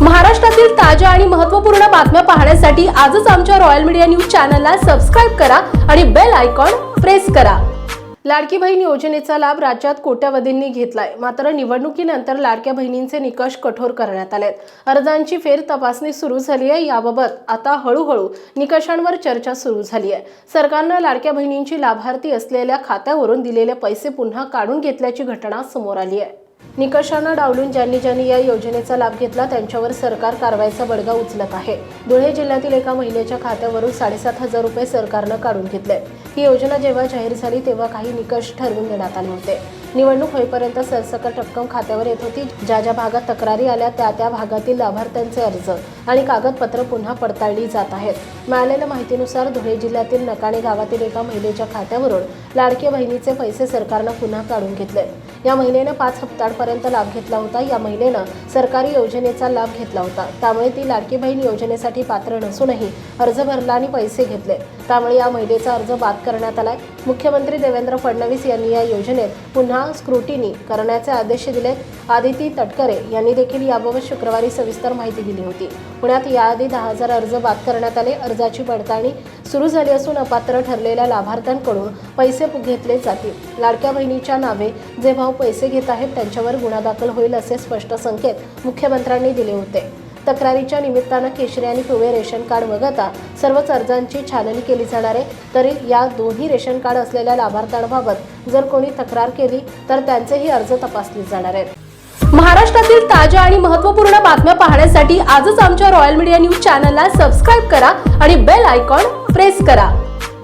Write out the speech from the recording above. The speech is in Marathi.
महाराष्ट्रातील ताज्या आणि महत्त्वपूर्ण बातम्या पाहण्यासाठी आजच आमच्या रॉयल मीडिया न्यूज चॅनलला सबस्क्राईब करा आणि बेल आयकॉन प्रेस करा. लाडकी बहीण योजनेचा लाभ राज्यात कोट्यावधींनी घेतलाय. मात्र निवडणुकीनंतर लाडक्या बहिणींचे निकष कठोर करण्यात आले अर्जांची फेर तपासणी सुरू झाली आहे याबाबत आता हळूहळू निकषांवर चर्चा सुरू झाली आहे. सरकारनं लाडक्या बहिणींची लाभार्थी असलेल्या खात्यावरून दिलेले पैसे पुन्हा काढून घेतल्याची घटना समोर आली आहे. निकषांना डावलून ज्यांनी ज्यांनी या योजनेचा लाभ घेतला त्यांच्यावर सरकार कारवाईचा बडगा उचलत आहे. धुळे जिल्ह्यातील एका महिलेच्या खात्यावरून साडेसात हजार रुपये सरकारनं काढून घेतले. ही योजना जेव्हा जाहीर झाली तेव्हा काही निकष ठरवून देण्यात आले होते. निवडणूक होईपर्यंत सरसकट रक्कम खात्यावर येत होती. ज्या ज्या भागात तक्रारी आल्या त्या त्या भागातील लाभार्थ्यांचे अर्ज आणि कागदपत्र पुन्हा पडताळली जात आहेत. मिळालेल्या माहितीनुसार धुळे जिल्ह्यातील नकाणे गावातील एका महिलेच्या खात्यावरून लाडक्या बहिणीचे पैसे सरकारनं पुन्हा काढून घेतले. या महिलेनं पाच हप्त्यांपर्यंत लाभ घेतला होता. या महिलेनं सरकारी योजनेचा लाभ घेतला होता. त्यामुळे ती लाडकी बहीण योजनेसाठी पात्र नसूनही अर्ज भरला आणि पैसे घेतले. त्यामुळे या महिलेचा अर्ज बाद करण्यात आलाय. मुख्यमंत्री देवेंद्र फडणवीस यांनी या योजनेत पुन्हा स्क्रुटिनी करण्याचे आदेश दिले. आदिती तटकरे यांनी देखील याबाबत शुक्रवारी सविस्तर माहिती दिली होती. पुण्यात याआधी दहा हजार अर्ज बाद करण्यात आले. अर्जाची पडताळणी सुरू झाली असून अपात्र ठरलेल्या लाभार्थ्यांकडून पैसे घेतले जातील. लाडक्या बहिणीच्या नावे जे भाऊ पैसे घेत आहेत त्यांच्यावर गुन्हा दाखल होईल असे स्पष्ट संकेत मुख्यमंत्र्यांनी दिले होते. तक्रारीच्या निमित्तानं केशरी आणि पिवळे रेशन कार्ड वगळता सर्वच अर्जांची छाननी केली जाणार आहे. तरी या दोन्ही रेशन कार्ड असलेल्या लाभार्थ्यांबाबत जर कोणी तक्रार केली तर त्यांचेही अर्ज तपासले जाणार आहेत. महाराष्ट्रातील ताज्या आणि महत्त्वपूर्ण बातम्या पाहण्यासाठी आजच आमच्या रॉयल मीडिया न्यूज चॅनलला सबस्क्राईब करा आणि बेल आयकॉन प्रेस करा.